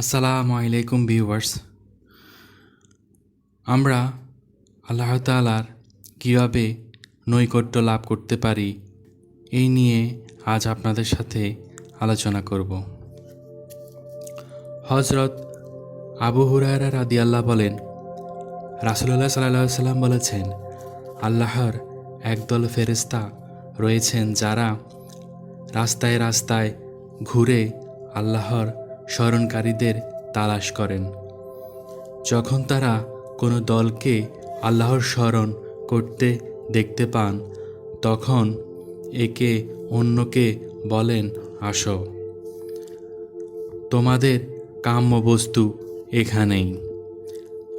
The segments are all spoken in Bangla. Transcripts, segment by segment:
আসসালামু আলাইকুম ভিউয়ার্স। আমরা আল্লাহ তালার কীভাবে নৈকট্য লাভ করতে পারি, এই নিয়ে আজ আপনাদের সাথে আলোচনা করব। হজরত আবু হুরায়রা রাদি আল্লাহ বলেন রাসুল্লাহ সাল্লাহ সাল্লাম বলেছেন, আল্লাহর একদল ফেরেস্তা রয়েছেন যারা রাস্তায় রাস্তায় ঘুরে আল্লাহর স্মরণকারীদের তালাশ করেন। যখন তারা কোনো দলকে আল্লাহর স্মরণ করতে দেখতে পান, তখন একে অন্যকে বলেন, আসো। তোমাদের কাম্য বস্তু এখানেই।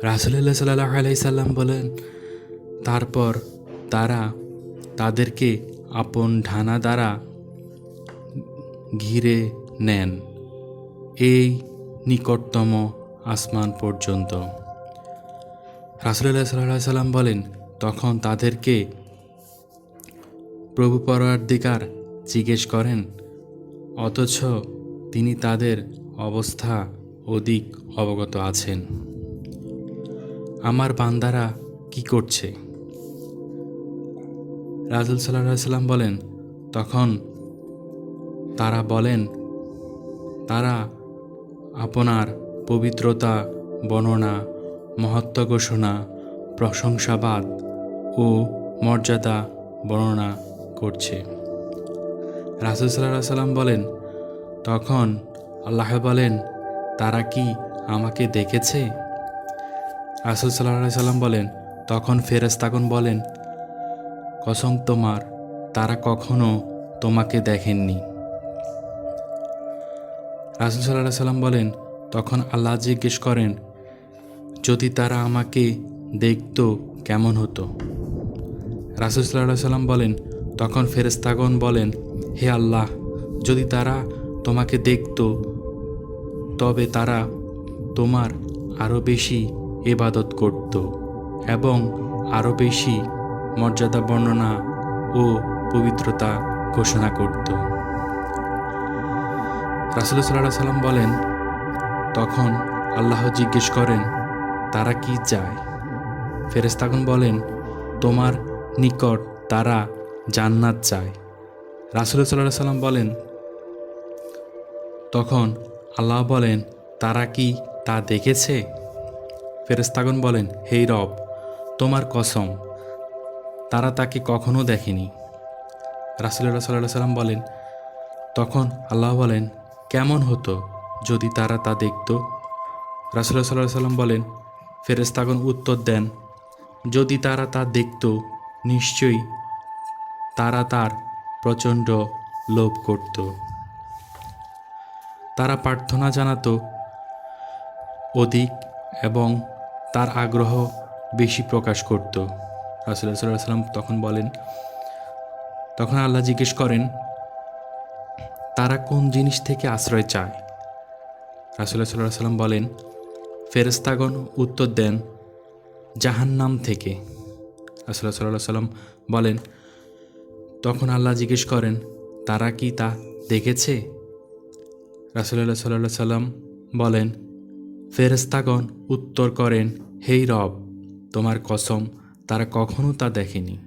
রাসুল্লাহ সাল্লাহ আলাইসাল্লাম বলেন, তারপর তারা তাদেরকে আপন ঢানা দ্বারা ঘিরে নেন। এই নিকটতম আসমান পর্যন্ত। রাসুল্লাহ সাল্লাহ সাল্লাম বলেন, তখন তাদেরকে প্রভু পরাধিকার জিজ্ঞেস করেন, অথচ তিনি তাদের অবস্থা অধিক অবগত আছেন। আমার বান্দারা কি করছে? রাজুল সাল্লাহ সাল্লাম বলেন, তখন তারা বলেন, তারা আপনার পবিত্রতা, বর্ণনা, মহত্ব ঘোষণা, প্রশংসাবাদ ও মর্যাদা বর্ণনা করছে। রাসুল সাল্লাহ সাল্লাম বলেন, তখন আল্লাহ বলেন, তারা কি আমাকে দেখেছে? রাসুল সাল্লাহ সাল্লাম বলেন, তখন ফেরেস্তাগন বলেন, কসম তোমার, তারা কখনো তোমাকে দেখেননি রাসুল সাল্লাহ সাল্লাম বলেন, তখন আল্লাহ জিজ্ঞেস করেন, যদি তারা আমাকে দেখত, কেমন হতো? রাসুল সাল্লাহ সাল্লাম বলেন, তখন ফেরেস্তাগন বলেন, হে আল্লাহ, যদি তারা তোমাকে দেখত, তবে তারা তোমার আরও বেশি এবাদত করত এবং আরও বেশি মর্যাদা, বর্ণনা ও পবিত্রতা ঘোষণা করত। রাসুল সাল্লাহ সাল্লাম বলেন, তখন আল্লাহ জিজ্ঞেস করেন, তারা কি চায়? ফেরেস্তাগন বলেন, তোমার নিকট তারা জান্নাত চায়। রাসুল সাল্লাহ সাল্লাম বলেন, তখন আল্লাহ বলেন, তারা কি তা দেখেছে? ফেরেস্তাগন বলেন হেই রব, তোমার কসম, তারা তাকে কখনো দেখেনি। রাসুল্লাহ সাল্লাহ সাল্লাম বলেন, তখন আল্লাহ বলেন কেমন হতো যদি তারা তা দেখত? রাসুল্লাহ সাল্লাহ সাল্লাম বলেন ফেরেস্তাগন উত্তর দেন, যদি তারা তা দেখত, নিশ্চয়ই তারা তার প্রচণ্ড লোভ করত। তারা প্রার্থনা জানাত অধিক এবং তার আগ্রহ বেশি প্রকাশ করত। রাসুল্লাহ সাল্লাহ সাল্লাম তখন বলেন, তখন আল্লাহ জিজ্ঞেস করেন তারা কোন জিনিস থেকে আশ্রয় চায়? রাসুল্লাহ সাল্লাহ সাল্লাম বলেন ফেরেস্তাগণ উত্তর দেন, জাহান্নাম থেকে। রাসুল্লাহ সাল্লাহ সাল্লাম বলেন, তখন আল্লাহ জিজ্ঞেস করেন, তারা কি তা দেখেছে? রাসুল্লাহ সাল্লাহ সাল্লাম বলেন ফেরেস্তাগণ উত্তর করেন, হেই রব, তোমার কসম, তারা কখনো তা দেখেনি।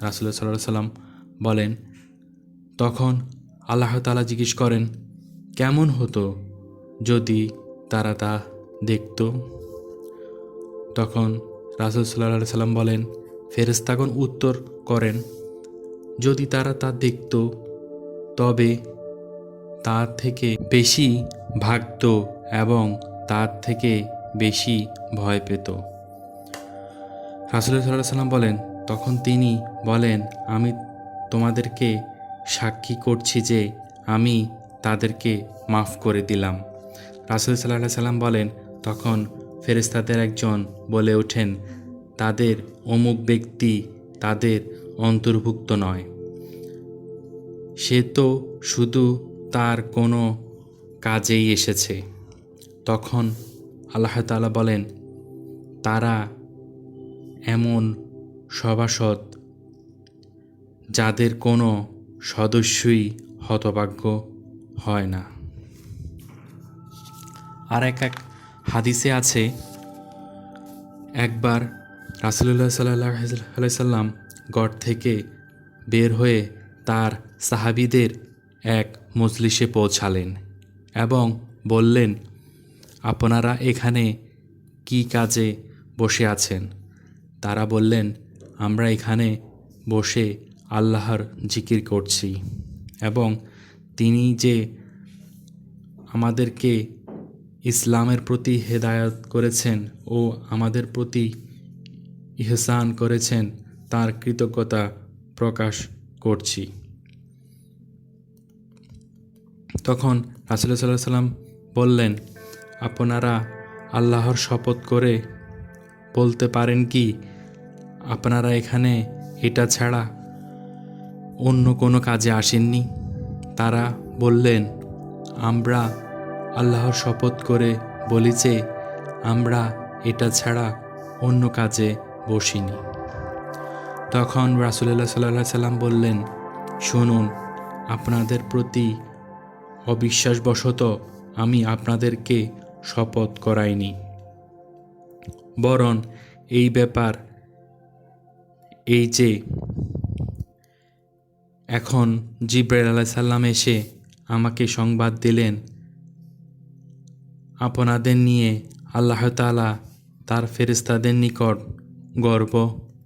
রাসুল্লাহ সাল্লাহ সাল্লাম বলেন, তখন আল্লাহ তালা জিজ্ঞেস করেন, কেমন হতো যদি তারা তা দেখত? তখন রাসুল সাল্লাহ সাল্লাম বলেন ফেরেস্তাগণ উত্তর করেন, যদি তারা তা দেখত, তবে তার থেকে বেশি ভাগত এবং তার থেকে বেশি ভয় পেত। রাসুল্লাহ সাল্লাহ সাল্লাম বলেন, তখন তিনি বলেন, আমি তোমাদেরকে সাক্ষী করছি যে আমি তাদেরকে মাফ করে দিলাম। রাসুল সাল্লাহ সাল্লাম বলেন, তখন ফেরেস্তাদের একজন বলে ওঠেন, তাদের অমুক ব্যক্তি তাদের অন্তর্ভুক্ত নয়। সে তো শুধু তার কোনো কাজেই এসেছে। তখন আল্লাহ তালা বলেন, তারা এমন সভাসদ যাদের কোনো সদস্যই হতভাগ্য হয় না। আর এক এক হাদিসে আছে, একবার রাসুলুল্লাহ সাল্লাহ সাল্লাম গড় থেকে বের হয়ে তার সাহাবিদের এক মজলিসে পৌঁছালেন এবং বললেন, আপনারা এখানে কি কাজে বসে আছেন? তারা বললেন, আমরা এখানে বসে আল্লাহর জিকির করছি এবং তিনি যে আমাদেরকে ইসলামের প্রতি হেদায়ত করেছেন ও আমাদের প্রতি ইহসান করেছেন, তার কৃতজ্ঞতা প্রকাশ করছি। তখন রাসুল্লাহ সাল্লাহ সাল্লাম বললেন, আপনারা আল্লাহর শপথ করে বলতে পারেন কি, আপনারা এখানে এটা ছাড়া অন্য কোনো কাজে আসেননি। তারা বললেন, আমরা আল্লাহর শপথ করে বলি যে আমরা এটা ছাড়া অন্য কাজে বসিনি। তখন রাসুল্লাহ সাল্লাহ সাল্লাম বললেন, শুনুন, আপনাদের প্রতি অবিশ্বাসবশত আমি আপনাদেরকে শপথ করাইনি। বরং এই ব্যাপার এই যে এখন জিব্রাইল আলাহ সাল্লাম এসে আমাকে সংবাদ দিলেন। আপনাদের নিয়ে আল্লাহ তালা তার ফেরেস্তাদের নিকট গর্ব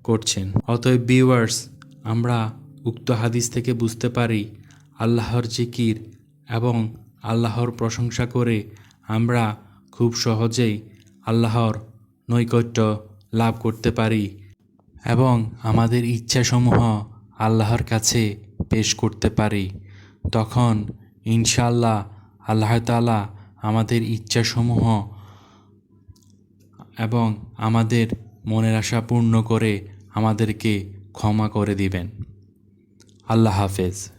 করছেন। অতএব ভিউয়ার্স আমরা উক্ত হাদিস থেকে বুঝতে পারি আল্লাহর জিকির এবং আল্লাহর প্রশংসা করে আমরা খুব সহজেই আল্লাহর নৈকট্য লাভ করতে পারি এবং আমাদের ইচ্ছাসমূহ আল্লাহর কাছে পেশ করতে পারি। তখন ইনশাল্লাহ আল্লাহ তালা আমাদের ইচ্ছাসমূহ এবং আমাদের মনের আশা পূর্ণ করে আমাদেরকে ক্ষমা করে দিবেন। আল্লাহ হাফেজ।